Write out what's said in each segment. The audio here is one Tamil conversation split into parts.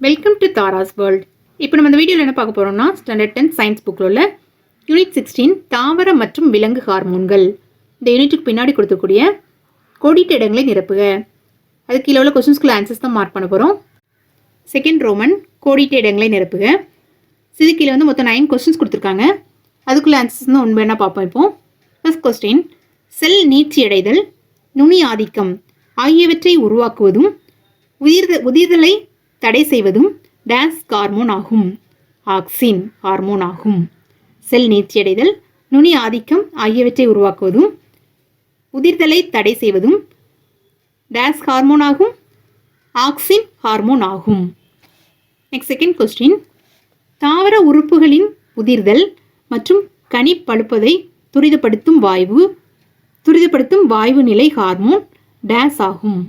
வெல்கம் டு தாராஸ் வேர்ல்ட் இப்போ நம்ம இந்த வீடியோவில் என்ன பார்க்க போகிறோம்னா ஸ்டாண்டர்ட் டென்த் சயின்ஸ் புக்கில் உள்ள யூனிட் சிக்ஸ்டீன் தாவர மற்றும் விலங்கு ஹார்மோன்கள் இந்த யூனிட்டுக்கு பின்னாடி கொடுக்கக்கூடிய கோடிட்ட இடங்களை நிரப்புக. அது கீழே உள்ள கொஸ்டின்ஸ்குள்ள ஆன்சர்ஸ் தான் மார்க் பண்ண போகிறோம் செகண்ட் ரோமன் கோடிட்ட இடங்களை நிரப்புக. இது கீழே வந்து மொத்தம் நைன் கொஸ்டின்ஸ் கொடுத்துருக்காங்க. அதுக்குள்ள ஆன்சர்ஸ் தான் உண்மை என்ன பார்ப்போம் இப்போ. ஃபஸ்ட் கொஸ்டின் செல் நீட்சி அடைதல் நுனி ஆதிக்கம் ஆகியவற்றை உருவாக்குவதும் உயிர்த உதிர்தலை தடை செய்வதும் டான்ஸ் ஹார்மோன் ஆகும். ஆக்சின் ஹார்மோன் ஆகும். செல் நீர்ச்சியடைதல் நுனி ஆதிக்கம் ஆகியவற்றை உருவாக்குவதும் உதிர்தலை தடை செய்வதும் டான்ஸ் ஹார்மோன் ஆகும். ஆக்சின் ஹார்மோன் ஆகும். நெக்ஸ்ட் செகண்ட் கொஸ்டின் தாவர உறுப்புகளின் உதிர்தல் மற்றும் கனி பழுப்பதை துரிதப்படுத்தும் வாய்வு துரிதப்படுத்தும் வாய்வு நிலை ஹார்மோன் டேஸ் ஆகும்.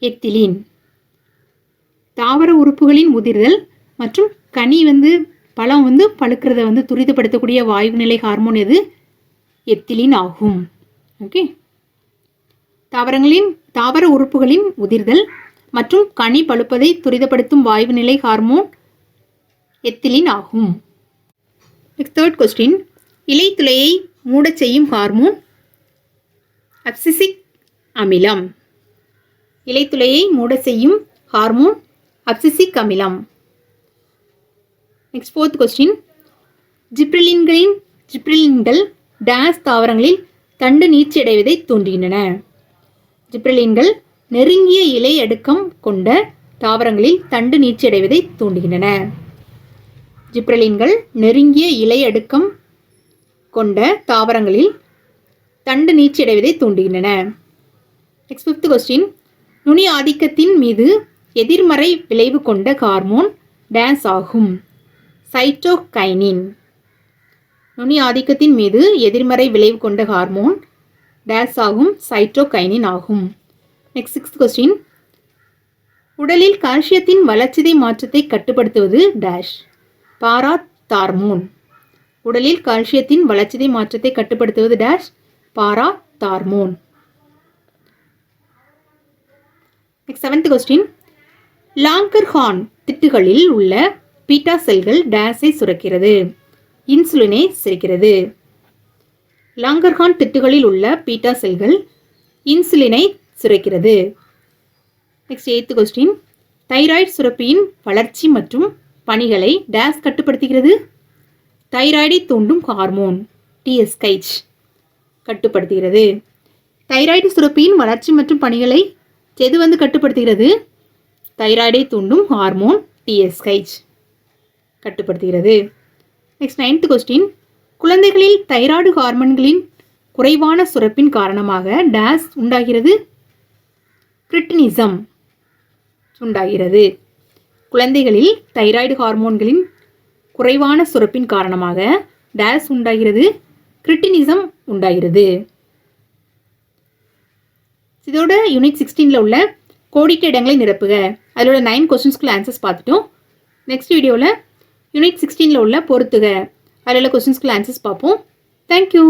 எத்திலீன். தாவர உறுப்புகளின் உதிர்தல் மற்றும் கனி வந்து பழம் வந்து பழுக்கிறத வந்து துரிதப்படுத்தக்கூடிய வாயு நிலை ஹார்மோன் எது? எத்திலின் ஆகும். ஓகே தாவரங்களின் தாவர உறுப்புகளின் உதிர்தல் மற்றும் கனி பழுப்பதை துரிதப்படுத்தும் வாயு நிலை ஹார்மோன் எத்திலின் ஆகும். தேர்ட் கொஸ்டின் இலைத்துளையை மூடச் செய்யும் ஹார்மோன் அப்சிசிக் அமிலம். இலைத்துளையை மூடச் செய்யும் ஹார்மோன் அப்சிசிக் அமிலம் நெக்ஸ்ட் ஃபோர்த் கொஸ்டின் ஜிப்ரிலின்களின் ஜிப்ரிலின்கள் டேஸ் தாவரங்களில் தண்டு நீச்சியடைவதை தூண்டுகின்றன. ஜிப்ரிலின்கள் நெருங்கிய இலை அடுக்கம் கொண்ட தாவரங்களில் தண்டு நீட்சி தூண்டுகின்றன. ஜிப்ரலின்கள் நெருங்கிய இலை அடுக்கம் கொண்ட தாவரங்களில் தண்டு நீட்சி தூண்டுகின்றன. நெக்ஸ்ட் ஃபிஃப்த் கொஸ்டின் நுனி ஆதிக்கத்தின் மீது எதிர்மறை விளைவு கொண்ட ஹார்மோன் டான்ஸ் ஆகும். சைட்டோகைனின். நுனி ஆதிக்கத்தின் மீது எதிர்மறை விளைவு கொண்ட ஹார்மோன் டேஸ் ஆகும் சைட்டோகைனின் ஆகும். நெக்ஸ்ட் சிக்ஸ்த் கொஸ்டின் உடலில் கால்சியத்தின் வளர்ச்சிதை மாற்றத்தை கட்டுப்படுத்துவது டேஷ் பாரா தார்மோன் உடலில் கால்சியத்தின் வளர்ச்சிதை மாற்றத்தை கட்டுப்படுத்துவது dash parathormone next seventh question Langerhans திட்டுகளில் உள்ள பீட்டா செல்கள் டேஸை சுரக்கிறது. இன்சுலினை சிரிக்கிறது. லாங்கர்ஹான் திட்டுகளில் உள்ள பீட்டா செல்கள் இன்சுலினை சுரக்கிறது. நெக்ஸ்ட் எய்த்து கொஸ்டின் தைராய்டு சுரப்பியின் வளர்ச்சி மற்றும் பணிகளை டேஸ் கட்டுப்படுத்துகிறது. தைராய்டை தூண்டும் ஹார்மோன் டிஎஸ்கைச் கட்டுப்படுத்துகிறது. தைராய்டு சுரப்பியின் வளர்ச்சி மற்றும் பணிகளை எது வந்து கட்டுப்படுத்துகிறது. தைராய்டை தூண்டும் ஹார்மோன் டிஎஸ்கைச் கட்டுப்படுத்துகிறது. நெக்ஸ்ட் நைன்த் கொஸ்டின் குழந்தைகளில் தைராய்டு ஹார்மோன்களின் குறைவான சுரப்பின் காரணமாக டேஸ் உண்டாகிறது. கிரிட்டினிசம் உண்டாகிறது. குழந்தைகளில் தைராய்டு ஹார்மோன்களின் குறைவான சுரப்பின் காரணமாக டேஸ் உண்டாகிறது. கிரிட்டினிசம் உண்டாகிறது. இதோட யூனிட் சிக்ஸ்டீனில் உள்ள கோடிட்ட இடங்களை நிரப்புக அதில் நைன் கொஸ்டின்ஸ்க்குள்ள ஆன்சர்ஸ் பார்த்துட்டோம். நெக்ஸ்ட் வீடியோவில் யூனிட் சிக்ஸ்டீனில் உள்ள பொறுத்துக அதில் உள்ள கொஸ்டின்ஸ்க்குள்ள ஆன்சர்ஸ் பார்ப்போம். தேங்க்யூ